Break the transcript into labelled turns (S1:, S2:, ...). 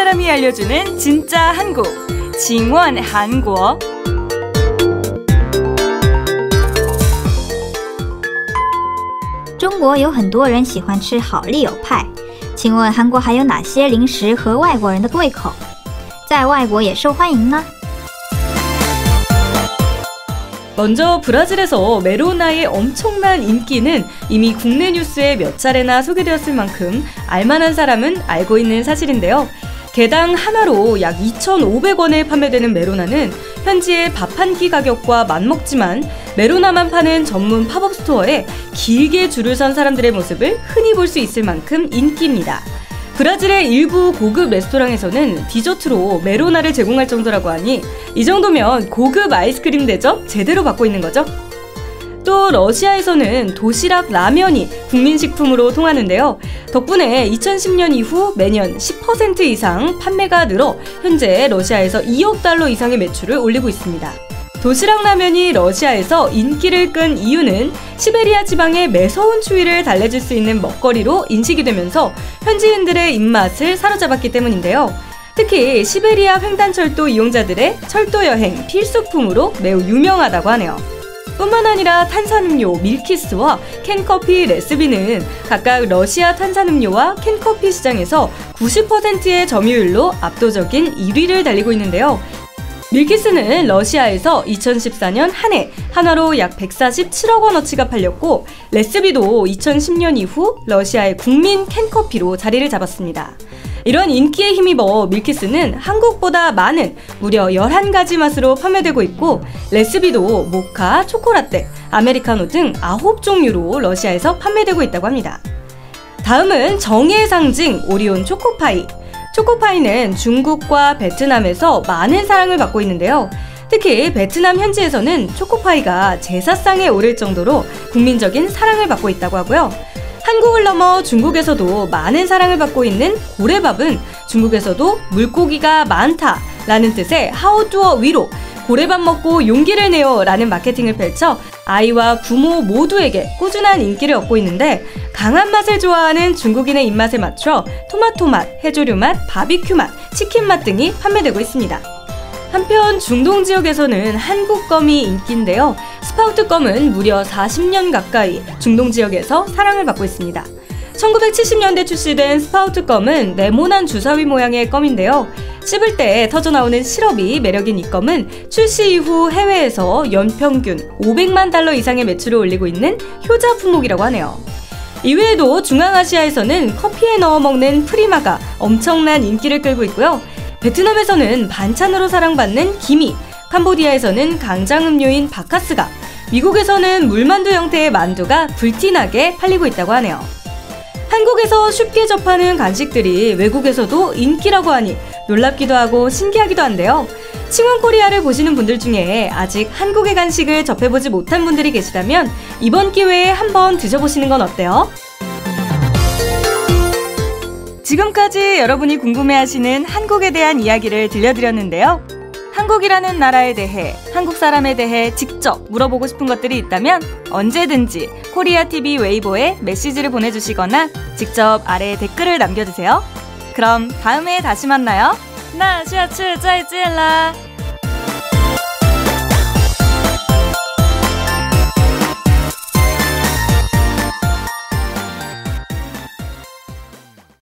S1: 사람이 알려주는 진짜 한국 징원 한국어
S2: 中国有很多人喜欢吃好丽友派，请问韩国还有哪些零食合外国人的胃口，在外国也受欢迎呢？
S1: 먼저 브라질에서 메로나의 엄청난 인기는 이미 국내 뉴스에 몇 차례나 소개되었을 만큼 알만한 사람은 알고 있는 사실인데요. 개당 하나로 약 2,500원에 판매되는 메로나는 현지의 밥 한 끼 가격과 맞먹지만 메로나만 파는 전문 팝업 스토어에 길게 줄을 선 사람들의 모습을 흔히 볼 수 있을 만큼 인기입니다. 브라질의 일부 고급 레스토랑에서는 디저트로 메로나를 제공할 정도라고 하니 이 정도면 고급 아이스크림 대접 제대로 받고 있는 거죠. 또 러시아에서는 도시락 라면이 국민식품으로 통하는데요. 덕분에 2010년 이후 매년 10% 이상 판매가 늘어 현재 러시아에서 2억 달러 이상의 매출을 올리고 있습니다. 도시락 라면이 러시아에서 인기를 끈 이유는 시베리아 지방의 매서운 추위를 달래줄 수 있는 먹거리로 인식이 되면서 현지인들의 입맛을 사로잡았기 때문인데요. 특히 시베리아 횡단철도 이용자들의 철도 여행 필수품으로 매우 유명하다고 하네요. 뿐만 아니라 탄산음료 밀키스와 캔커피 레스비는 각각 러시아 탄산음료와 캔커피 시장에서 90%의 점유율로 압도적인 1위를 달리고 있는데요. 밀키스는 러시아에서 2014년 한 해 한화로 약 147억 원어치가 팔렸고 레스비도 2010년 이후 러시아의 국민 캔커피로 자리를 잡았습니다. 이런 인기에 힘입어 밀키스는 한국보다 많은 무려 11가지 맛으로 판매되고 있고 레스비도 모카, 초코라떼, 아메리카노 등 9종류로 러시아에서 판매되고 있다고 합니다. 다음은 정의의 상징 오리온 초코파이. 초코파이는 중국과 베트남에서 많은 사랑을 받고 있는데요. 특히 베트남 현지에서는 초코파이가 제사상에 오를 정도로 국민적인 사랑을 받고 있다고 하고요. 한국을 넘어 중국에서도 많은 사랑을 받고 있는 고래밥은 중국에서도 물고기가 많다 라는 뜻의 하우두어 위로 고래밥 먹고 용기를 내요 라는 마케팅을 펼쳐 아이와 부모 모두에게 꾸준한 인기를 얻고 있는데 강한 맛을 좋아하는 중국인의 입맛에 맞춰 토마토 맛, 해조류 맛, 바비큐 맛, 치킨 맛 등이 판매되고 있습니다. 한편 중동 지역에서는 한국 껌이 인기인데요. 스파우트 껌은 무려 40년 가까이 중동 지역에서 사랑을 받고 있습니다. 1970년대 출시된 스파우트 껌은 네모난 주사위 모양의 껌인데요. 씹을 때 터져나오는 시럽이 매력인 이 껌은 출시 이후 해외에서 연평균 500만 달러 이상의 매출을 올리고 있는 효자 품목이라고 하네요. 이외에도 중앙아시아에서는 커피에 넣어 먹는 프리마가 엄청난 인기를 끌고 있고요. 베트남에서는 반찬으로 사랑받는 기미, 캄보디아에서는 강장 음료인 바카스가, 미국에서는 물만두 형태의 만두가 불티나게 팔리고 있다고 하네요. 한국에서 쉽게 접하는 간식들이 외국에서도 인기라고 하니 놀랍기도 하고 신기하기도 한데요. 칭원 코리아를 보시는 분들 중에 아직 한국의 간식을 접해보지 못한 분들이 계시다면 이번 기회에 한번 드셔보시는 건 어때요? 지금까지 여러분이 궁금해하시는 한국에 대한 이야기를 들려드렸는데요. 한국이라는 나라에 대해, 한국 사람에 대해 직접 물어보고 싶은 것들이 있다면 언제든지 코리아 TV 웨이보에 메시지를 보내주시거나 직접 아래에 댓글을 남겨주세요. 그럼 다음에 다시 만나요. 那下次再见啦。